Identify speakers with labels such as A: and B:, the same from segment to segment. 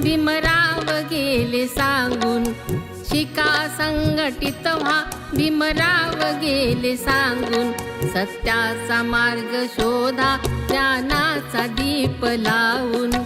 A: भीमराव गेले सांगून. शिका संघटित व्हा भीमराव गेले सांगून. सत्याचा मार्ग शोधा ज्ञानाचा दीप लावून.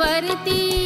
A: वर्ती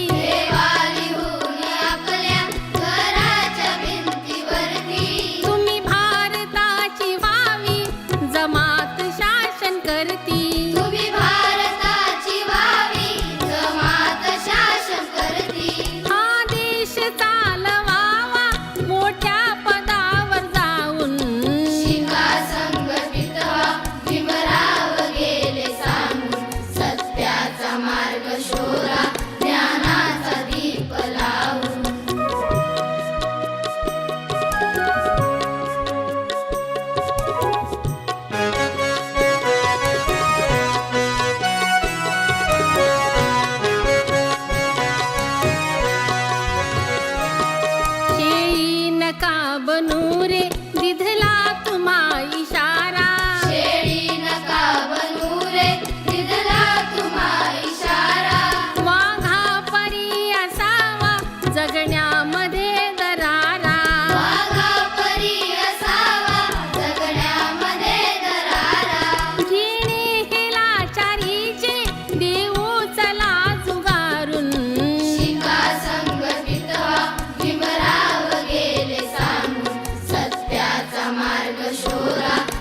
A: postura.